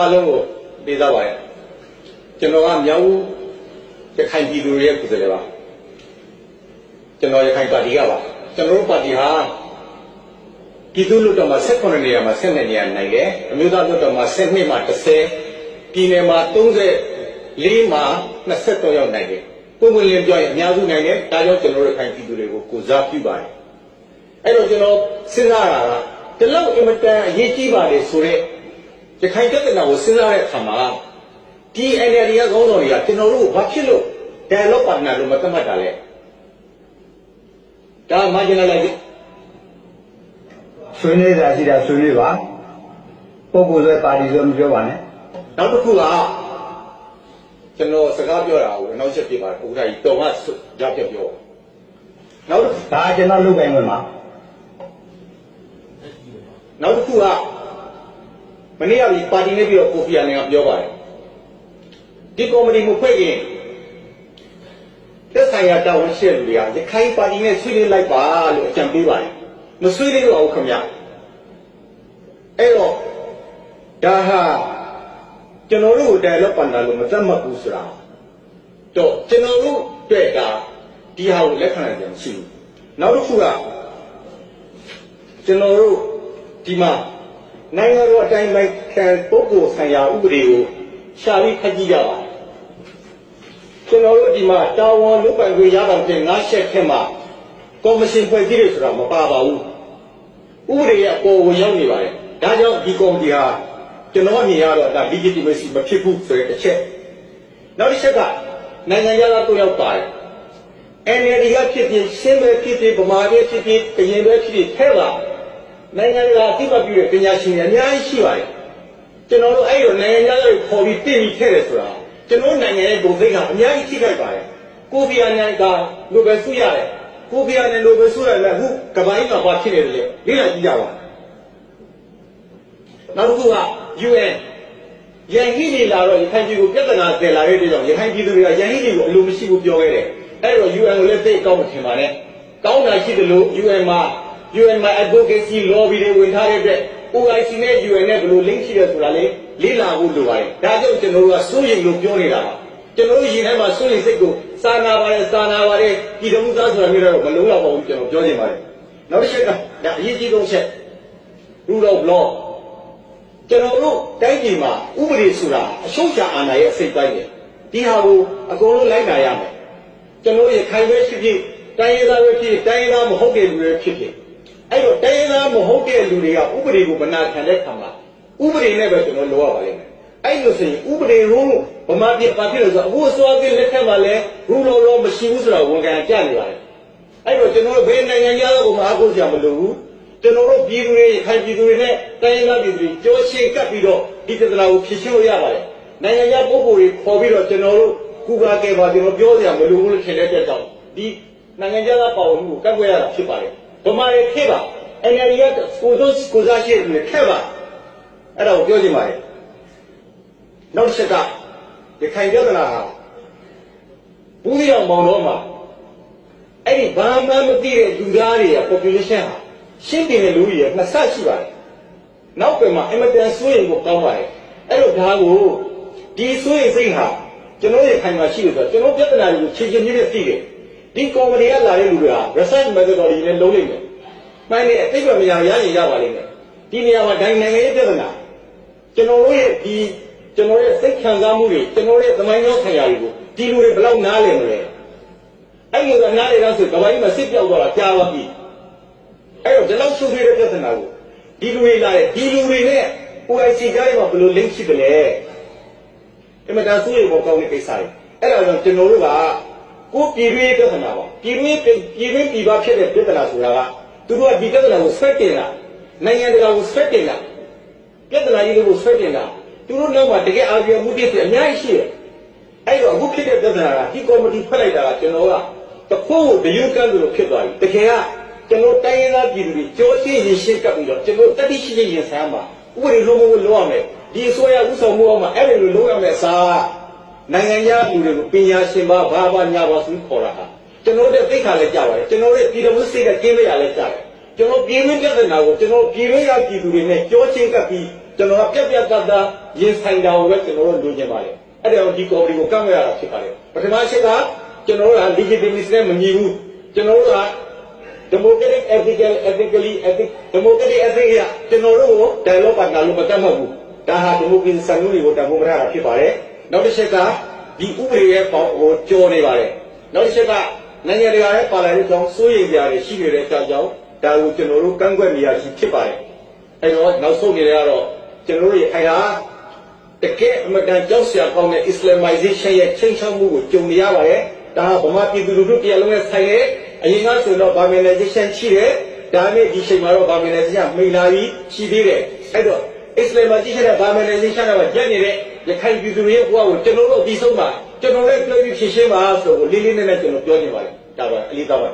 အားလုံးကိုပေးသားပါရဲ့ကျွန်တော်ကမြောက်ဦးရခိုင်ပြည်သူတွေရဲ့ကိုယ်စားလှယ်ပါကျွန်တော်ရခိုင်ပါတီကပါကျွန်တော်တို့ပါတီဟာပြည်သူ့လွှတ်တော်မှာ18နေရာမှာ12နေရာနိုင်တယ်အမျိုးသားလွှတ်တော်မှာ12မှာ30ပြည်နယ်မှာ34မှာ23ရောက်နိုင်တယ်ပုံမှန်လင်းပြောရင်အများစုနိုင်တယ်ဒါကြောင့်ကျွန်တော်တို့ရခိုင်ပြည်သူတွေကိုကိုစားပြုပါတယ်အဲ့တော့ကျွန်တော်စဉ်းစားတာကဒီလောက်အင်မတန်အရေးကြီးပါလေဆိုတော့ ရခိုင်ပြည်နယ်ကိုစဉ်းစားတဲ့အခါမှာဒီ NLD ကခေါင်းဆောင်တွေကကျွန်တော်တို့ဘာဖြစ်လို့ dialogue partner လို့မသတ်မှတ်တာလဲဒါ marginalize ဆွေးနွေးတာရှိတာဆွေးနွေးပါပုဂ္ဂိုလ်ဆွဲပါတီဆွဲမပြောပါနဲ့နောက်တစ်ခုကကျွန်တော်စကားပြောတာကိုနောက်ချက်ပြပါတယ်ဥက္ကဋ္ဌကြီးတော်ကရပြပြောနောက်တစ်ခုဒါကျွန်တော်လုပ်ကိုင်ဝင်ပါနောက်တစ်ခုက မနေ့ကဒီပါတီနဲ့ပြီးတော့ကိုဖီအာနန်ကပြောပါတယ်ဒီကော်မတီမဖွဲ့ခင်သက်ဆိုင်ရာတာဝန်ရှိတဲ့လူတွေကရခိုင်ပါတီနဲ့ဆွေးနွေးလိုက်ပါလို့အကြံပေးပါတယ်မဆွေးနွေးတော့ဘူးခင်ဗျအဲ့တော့ဒါဟာကျွန်တော်တို့တိုင်လောက်ပန်တာလို့မသတ်မှတ်ဘူးဆိုတာတော့ကျွန်တော်တို့တွေ့တာဒီဟာကိုလက်ခံနိုင်ကြမရှိဘူးနောက်တစ်ခုကကျွန်တော်တို့ဒီမှာ နိုင်ငံတော်အတိုင်းလိုက်ခံပုဂ္ဂိုလ်ဆိုင်ရာဥပဒေကိုရှာပြီးဖတ်ကြည့်ကြပါကျွန်တော်တို့ဒီမှာတာဝန်လုပ်ပိုင်ခွင့်ရတာပြင်ငါးချက်ခက်မှာကော်မရှင်ဖွဲ့စည်းရဆိုတာမပါပါဘူးဥပဒေရဲ့အပေါ်ကိုရောက်နေပါတယ်။ဒါကြောင့်ဒီကော်မတီဟာကျွန်တော်အမြင်ရတော့ဒါ legitimacy မဖြစ်ဘူးဆိုတဲ့အချက်။နောက်တစ်ချက်ကနိုင်ငံရေးသားတို့ရောက်ပါတယ်။ NLD ကဖြစ်ဖြစ်ရှင်းပဲဖြစ်ဖြစ်ဗမာပဲဖြစ်ဖြစ်ကရင်ပဲဖြစ်ဖြစ်ထဲပါ နိုင်ငံရေးအသိမှတ်ပြုတဲ့ပညာရှင်တွေအများကြီးရှိပါတယ်။ကျွန်တော်တို့အဲ့ဒီနိုင်ငံရေးသားကိုခေါ်ပြီးတင့်ပြီးထဲတယ်ဆိုတာကျွန်တော်နိုင်ငံရဲ့ဂုဏ်သိက္ခာအများကြီးထိခိုက်ပါတယ်။ကိုဖီအာနန်ကလိုပဲဆုရတယ်။ကိုဖီအာနန်လိုပဲဆုရတယ်လည်းအခုကမ္ဘာကြီးမှာဘာဖြစ်နေတယ်လဲလေ့လာကြည့်ကြပါနောက်တစ်ခုက UN ရန်ဟိနေလာတော့ရခိုင်ပြည်ကိုပြဿနာတည်လာတဲ့အတွက်ကြောင့်ရခိုင်ပြည်သူတွေကရန်ဟိနေကိုအလိုမရှိဘူးပြောခဲ့တယ်အဲ့တော့ UN ကိုလည်းသိအကောင်းမထင်ပါနဲ့ကောင်းတာရှိတယ်လို့ UN မှာ UN မှာ advocacy lobby တွေဝင်ထားတဲ့အတွက် OIC နဲ့ UN နဲ့ဘယ်လို link ရှိတယ်ဆိုတာလေလေ့လာဖို့လိုပါတယ်ဒါကြောင့်ကျွန်တော်တို့ကစိုးရိမ်လို့ပြောနေတာပါကျွန်တော်တို့ရင်ထဲမှာစိုးရိမ်စိတ်ကိုစာနာပါတယ်စာနာပါတယ်ပြည်တော်မှုသားဆိုတာမျိုးတော့မလုံးလောက်ပါဘူးကျွန်တော်ပြောချင်ပါတယ်နောက်တစ်ချက်ကဒါအရေးကြီးဆုံးချက် rule of law ကျွန်တော်တို့တိုင်းပြည်မှာဥပဒေဆိုတာအရှုံးချအာဏာရဲ့အစိတ်ပိုင်းပဲဒီဟာကိုအကုန်လုံးလိုက်နာရမယ်ကျွန်တော်ရခိုင်ပဲဖြစ်ဖြစ်တိုင်းရင်းသားပဲဖြစ်ဖြစ်တိုင်းရင်းသားမဟုတ်တဲ့လူတွေဖြစ်ဖြစ် အဲ့တော့တိုင်းရင်းသားမဟုတ်တဲ့လူတွေကဥပဒေကိုမနာခံတဲ့ခါမှာဥပဒေနဲ့ပဲကျွန်တော်လိုရပါလိမ့်မယ်အဲ့လိုဆိုရင်ဥပဒေရုံးဗမာပြည်ပါဖြစ်လို့ဆိုအခုအစိုးရကလက်ထက်မှာလဲ rule of law မရှိဘူးဆိုတာဝန်ခံကြနေပါတယ်အဲ့တော့ကျွန်တော်တို့ဘယ်နိုင်ငံသားကိုမအားကိုးကြမလို့ဘူးကျွန်တော်တို့ပြည်သူတွေခိုင်ပြည်သူတွေနဲ့တိုင်းရင်းသားပြည်သူတွေကြောရှင်းကပ်ပြီးတော့ဒီပြဿနာကိုဖြေရှင်းလို့ရပါတယ်။နိုင်ငံခြားပုဂ္ဂိုလ်တွေခေါ်ပြီးတော့ကျွန်တော်တို့ကုပါကဲပါကျွန်တော်ပြောစရာမလိုဘူးလို့ထင်တဲ့အတွက်ကြောင့်ဒီနိုင်ငံခြားသားပါဝင်မှုကိုကန့်ကွက်ရတာဖြစ်ပါတယ်။ ဗမာတွေခေပါ NLD ကကိုစိုးကိုစားရှိတယ်ခေပါအဲ့ဒါကိုပြောချင်ပါတယ်။နောက်တစ်ချက်ကရခိုင်ပြဿနာဟာဘူးလျောင်မောင်တော်မှာအဲ့ဒီဘာမှမသိတဲ့လူသားတွေရဲ့ population ဟာရှင်းတင်တဲ့လူကြီးရဲ့နှစ်ဆရှိပါတယ်။နောက်ပြန်မှာအင်မတန်စိုးရိမ်ဖို့ကောင်းပါတယ်။အဲ့တော့ဒါကိုဒီစိုးရိမ်စိတ်ဟာကျွန်တော်ရဲ့ခိုင်မာရှိလို့ဆိုတော့ကျွန်တော်ပြဿနာတွေကိုခြေချင်းချင်းနဲ့သိတယ်။ ဒီကော်မတီကလာတဲ့လူတွေက research methodology နဲ့လုံးလိမ့်မယ်။မှန်တယ်အသိဉာဏ်မရရရင်ရပါလိမ့်မယ်။ဒီနေရာမှာဒိုင်နိုင်ငံရေးပြဿနာကျွန်တော်တို့ရဲ့ဒီကျွန်တော်ရဲ့စိတ်ခံစားမှုတွေကျွန်တော်ရဲ့သမိုင်းကြောင်းခံရတွေကိုဒီလူတွေဘယ်လောက်နားလည်မလဲ။အဲ့ဒီကနားလည်တော့ဆိုကမ္ဘာကြီးမှာစစ်ပြောက်သွားတာကြားပါပြီ။အဲ့တော့ဒီလောက်ရှုပ်ထွေးတဲ့ပြဿနာကိုဒီလူတွေလာတဲ့ဒီလူတွေနဲ့ OIC ကြားထဲမှာဘယ်လို link ရှိတယ်လဲအမှန်တရားစိုးရိမ်ဖို့ကောင်းတဲ့ကိစ္စတွေအဲ့ဒါကြောင့်ကျွန်တော်တို့က ကိုပြည်တွင်းပြဿနာပါပြည်တွင်းပြည်တွင်းပြည်ပဖြစ်တဲ့ပြဿနာဆိုတာကသူတို့ကဒီပြဿနာကိုဆွဲတင်တာနိုင်ငံတကာကိုဆွဲတင်တာပြဿနာကြီးတွေကိုဆွဲတင်တာသူတို့နောက်မှာတကယ်အာရုံမှုတည်းအများကြီးရှိတယ်အဲ့တော့အခုဖြစ်တဲ့ပြဿနာကဒီကော်မတီဖွဲ့လိုက်တာကကျွန်တော်ကတခိုးတယူကန်းလို့ဖြစ်သွားပြီတကယ်ကကျွန်တော်တိုင်းရင်းသားပြည်သူတွေကြောရှင်းရင်ရှင်းကပ်ပြီးတော့ကျွန်တော်တတိရှိရှိရင်ဆိုင်မှာဥပဒေလုံးဝလုံးရမယ်ဒီအစိုးရဥဆောင်မှုအောင်မှာအဲ့ဒီလိုလုံးရမယ်စာ နိုင်ငံသားလူတွေကိုပညာရှင်ပါဘာဘာညာပါဆိုခေါ်တာဟာကျွန်တော်တို့သိခါလဲကြပါတယ်ကျွန်တော်တို့ပြည်တော်မှုစိတ်ကကျင်းမရလဲကြတယ်ကျွန်တော်ပြည်မင်းပြဿနာကိုကျွန်တော်ပြည်မင်းရပြည်သူတွေနဲ့ကြောချင်းကပ်ပြီးကျွန်တော်ကပြက်ပြက်သားသားရင်ဆိုင်တာကိုပဲကျွန်တော်တို့လိုချင်ပါတယ်အဲ့ဒါကိုဒီကော်မတီကိုကန့်ကွက်ရတာဖြစ်ပါတယ်ပထမရှိကကျွန်တော်တို့က legitimacy နဲ့မညီဘူးကျွန်တော်တို့က democratic ethical ethically ethic democratic ethic ရကျွန်တော်တို့ကို dialogue partner လို့မတတ်မှတ်ဘူးဒါဟာ democracy စံနှုန်းတွေကိုတန်ဖိုးမထားတာဖြစ်ပါတယ် နောက်တစ်ချက်ကဒီဥပဒေရဲ့ပေါ့ဟိုကြော်နေပါတယ်နောက်တစ်ချက်ကနိုင်ငံတကာရဲ့ပါလာတဲ့ကြောင့်စိုးရိမ်ကြရရှိနေတဲ့အကြောင်းကြောင့်ဒါကိုကျွန်တော်တို့ကန့်ကွက်နေရရှိဖြစ်ပါတယ်အဲ့တော့နောက်ဆုံးနေရတော့ကျွန်တော်တို့ရဲ့ခိုင်ဟာတကယ်အမတန်ကြောက်စရာကောင်းတဲ့ Islamization ရဲ့ချိန်ချောက်မှုကိုကြုံနေရပါတယ်ဒါဟာဗမာပြည်သူလူထုတရားလုံးနဲ့ဆိုင်တဲ့အရင်ကဆိုတော့ Burmanization ရှိတယ်ဒါပေမဲ့ဒီချိန်မှာတော့ Burmanization မိန်လာပြီးရှိသေးတယ်အဲ့တော့ Islamization နဲ့ Burmanization ကရက်နေတဲ့ ရခိုင်ပြည်သူတွေရဲ့ဘဝကိုကျွန်တော်တို့အပြီးဆုံးပါကျွန်တော်လည်းပြောပြီးဖြည့်ရှင်းပါဆိုကိုလေးလေးနက်နက်ကျွန်တော်ပြောနေပါတယ်ဒါပါအလေးသားပါ